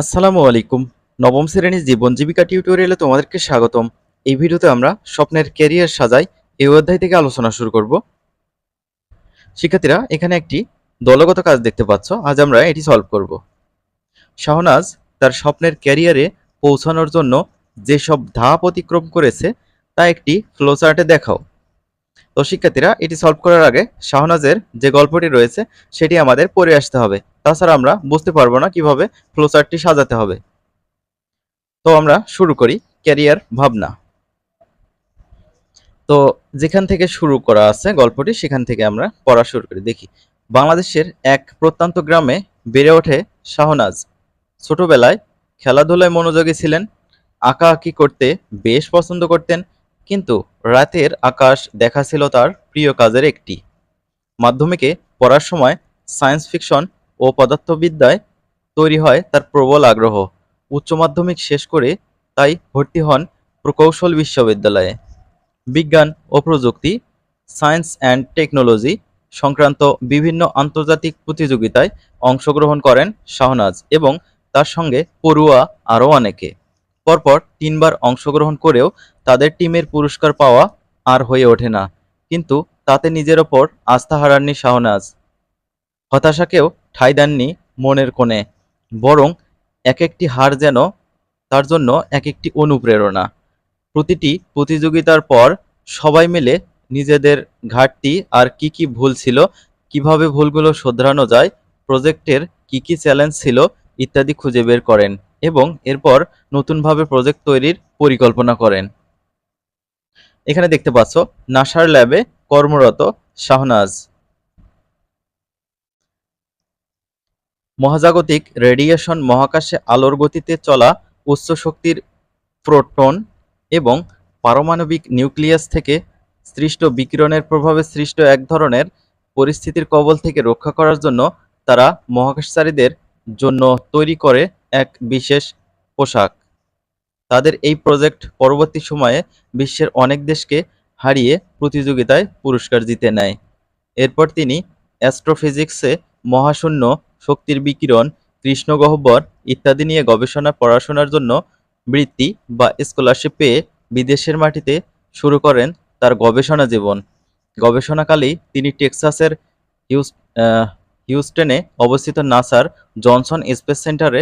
আসসালামু আলাইকুম। নবম শ্রেণির জীবন জীবিকা টিউটোরিয়ালে তোমাদেরকে স্বাগতম। এই ভিডিওতে আমরা স্বপ্নের ক্যারিয়ার সাজাই এই অধ্যায় থেকে আলোচনা শুরু করব। শিক্ষার্থীরা, এখানে একটি দলগত কাজ দেখতে পাচ্ছ। আজ আমরা এটি সলভ করব। শাহনাজ তার স্বপ্নের ক্যারিয়ারে পৌঁছানোর জন্য যেসব ধাপ অতিক্রম করেছে তা একটি ফ্লোচার্টে দেখাও। তো শিক্ষার্থীরা, এটি সলভ করার আগে শাহনাজের যে গল্পটি রয়েছে, সেটি আমাদের পড়ে আসতে হবে। তাছাড়া আমরা বুঝতে পারব না কীভাবে ফ্লোচার্টটি সাজাতে হবে। তো আমরা শুরু করি ক্যারিয়ার ভাবনা। তো যেখান থেকে শুরু করা আছে গল্পটি, সেখান থেকে আমরা পড়া শুরু করি। দেখি, বাংলাদেশের এক প্রত্যন্ত গ্রামে বেড়ে ওঠে শাহনাজ। ছোটবেলায় খেলাধুলায় মনোযোগী ছিলেন, আঁকা আঁকি করতে বেশ পছন্দ করতেন, কিন্তু রাতের আকাশ দেখা ছিল তার প্রিয় কাজের একটি। মাধ্যমিকে পড়ার সময় সায়েন্স ফিকশন ও পদার্থবিদ্যায় তৈরি হয় তার প্রবল আগ্রহ। উচ্চ মাধ্যমিক শেষ করে তাই ভর্তি হন প্রকৌশল বিশ্ববিদ্যালয়ে। বিজ্ঞান ও প্রযুক্তি, সায়েন্স অ্যান্ড টেকনোলজি সংক্রান্ত বিভিন্ন আন্তর্জাতিক প্রতিযোগিতায় অংশগ্রহণ করেন শাহনাজ এবং তার সঙ্গে পড়ুয়া আরও অনেকে। পরপর তিনবার অংশগ্রহণ করেও তাদের টিমের পুরস্কার পাওয়া আর হয়ে ওঠে না। কিন্তু তাতে নিজের ওপর আস্থা হারাননি শাহনাজ। হতাশাকেও ঠাঁই দেননি মনের কোণে, বরং এক একটি হার যেন তার জন্য এক একটি অনুপ্রেরণা। প্রতিটি প্রতিযোগিতার পর সবাই মিলে নিজেদের ঘাটতি আর কি কি ভুল ছিল, কীভাবে ভুলগুলো শোধরানো যায়, প্রজেক্টের কি কি চ্যালেঞ্জ ছিল ইত্যাদি খুঁজে বের করেন এবং এরপর নতুনভাবে প্রজেক্ট তৈরির পরিকল্পনা করেন। এখানে দেখতে পাচ্ছ, নাসার ল্যাবে কর্মরত শাহনাজ। মহাজাগতিক রেডিয়েশন মহাকাশে আলোর গতিতে চলা উচ্চ শক্তির প্রোটন এবং পারমাণবিক নিউক্লিয়াস থেকে সৃষ্ট বিকিরণের প্রভাবে সৃষ্ট এক ধরনের পরিস্থিতির কবল থেকে রক্ষা করার জন্য তারা মহাকাশচারীদের জন্য তৈরি করে এক বিশেষ পোশাক। তাদের এই প্রজেক্ট পরবর্তী সময়ে বিশ্বের অনেক দেশকে হারিয়ে প্রতিযোগিতায় পুরস্কার জিতে নেয়। এরপর তিনি অ্যাস্ট্রোফিজিক্সে মহাশূন্য শক্তির বিকিরণ, কৃষ্ণগহ্বর ইত্যাদি নিয়ে গবেষণা, পড়াশোনার জন্য বৃত্তি বা স্কলারশিপ পেয়ে বিদেশের মাটিতে শুরু করেন তার গবেষণা জীবন। গবেষণাকালেই তিনি টেক্সাসের হিউস হিউস্টনে অবস্থিত নাসার জনসন স্পেস সেন্টারে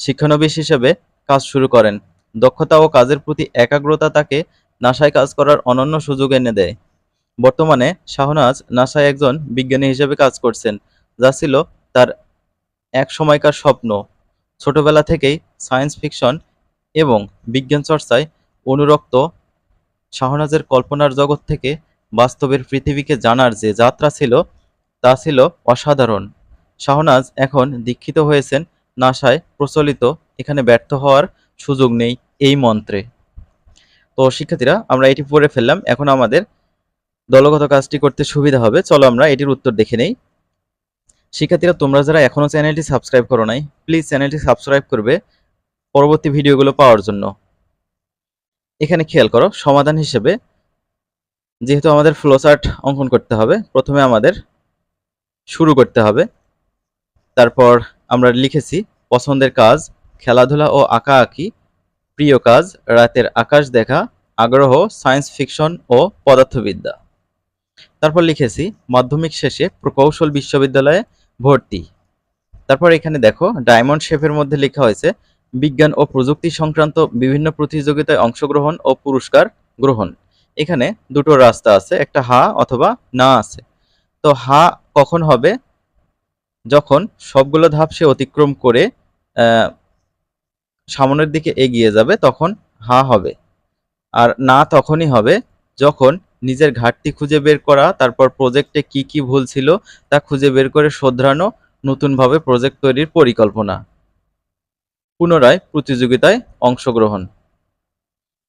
শিক্ষানবিশ হিসেবে কাজ শুরু করেন। দক্ষতা ও কাজের প্রতি একাগ্রতা তাকে নাসায় কাজ করার অনন্য সুযোগ এনে দেয়। বর্তমানে শাহনাজ নাসায় একজন বিজ্ঞানী হিসেবে কাজ করছেন। যা ছিল তার এক সময়কার স্বপ্ন। ছোটবেলা থেকেই সায়েন্স ফিকশন এবং বিজ্ঞান চর্চায় অনুরক্ত শাহনাজের কল্পনার জগৎ থেকে বাস্তবের পৃথিবীকে জানার যে যাত্রা ছিল, তা ছিল অসাধারণ। শাহনাজ এখন দীক্ষিত হয়েছেন নাসায় প্রচলিত, এখানে ব্যর্থ হওয়ার সুযোগ নেই এই মন্ত্রে। তো শিক্ষার্থীরা, আমরা এটি পড়ে ফেললাম। এখন আমাদের দলগত কাজটি করতে সুবিধা হবে। চলো আমরা এটির উত্তর দেখে নেই। শিক্ষার্থীরা, তোমরা যারা এখনও চ্যানেলটি সাবস্ক্রাইব করো নাই প্লিজ চ্যানেলটি সাবস্ক্রাইব করবে পরবর্তী ভিডিওগুলো পাওয়ার জন্য। এখানে খেয়াল করো, সমাধান হিসেবে যেহেতু আমাদের ফ্লোচার্ট অঙ্কন করতে হবে, প্রথমে আমাদের শুরু করতে হবে। তারপর আমরা লিখেছি, পছন্দের কাজ, খেলাধুলা ও আঁকা আঁকি প্রিয় কাজ, রাতের আকাশ দেখা, আগ্রহ সায়েন্স ফিকশন ও পদার্থবিদ্যা। তারপর লিখেছি, মাধ্যমিক শেষে প্রকৌশল বিশ্ববিদ্যালয়ে ভর্তি। তারপর এখানে দেখো, ডায়মন্ড শেপের মধ্যে লেখা হয়েছে, বিজ্ঞান ও প্রযুক্তি সংক্রান্ত বিভিন্ন প্রতিযোগিতায় অংশগ্রহণ ও পুরস্কার গ্রহণ। এখানে দুটো রাস্তা আছে, একটা হা অথবা না আছে। তো হা কখন হবে? যখন সবগুলো ধাপ সে অতিক্রম করে সামনের দিকে এগিয়ে যাবে, তখন হা হবে। আর না তখনই হবে, যখন নিজের ঘাটতি খুঁজে বের করা, তারপর প্রজেক্টে কি কি ভুল ছিল তা খুঁজে বের করে শোধরানো নতুনভাবে প্রজেক্ট তৈরির পরিকল্পনা। পুনরায় প্রতিযোগিতায় অংশগ্রহণ।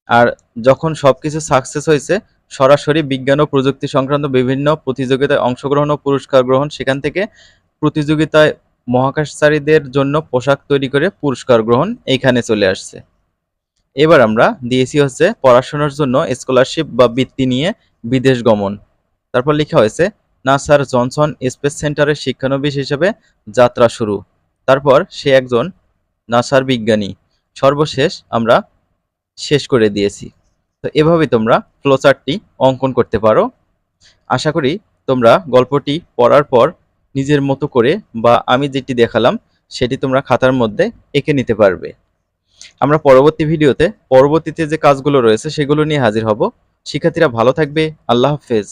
আর যখন সব কিছু সাকসেস হয়েছে, সরাসরি বিজ্ঞান ও প্রযুক্তি সংক্রান্ত বিভিন্ন প্রতিযোগিতায় অংশগ্রহণ ও পুরস্কার গ্রহণ, সেখান থেকে প্রতিযোগিতায় মহাকাশচারীদের জন্য পোশাক তৈরি করে পুরস্কার গ্রহণ এইখানে চলে আসছে। এবার আমরা দিয়েছি হচ্ছে পড়াশোনার জন্য স্কলারশিপ বা বৃত্তি নিয়ে বিদেশ গমন। তারপর লেখা হয়েছে, নাসার জনসন স্পেস সেন্টারের শিক্ষানবিশ হিসেবে যাত্রা শুরু। তারপর সে একজন নাসার বিজ্ঞানী। সর্বশেষ আমরা শেষ করে দিয়েছি। তো এভাবে তোমরা ফ্লোচার্টটি অঙ্কন করতে পারো। আশা করি তোমরা গল্পটি পড়ার পর নিজের মতো করে বা আমি যেটি দেখালাম, সেটি তোমরা খাতার মধ্যে এঁকে নিতে পারবে। আমরা পরবর্তী ভিডিওতে পরবর্তীতে যে কাজগুলো রয়েছে সেগুলো নিয়ে হাজির হব। শিক্ষার্থীরা ভালো থাকবে। আল্লাহ হাফেজ।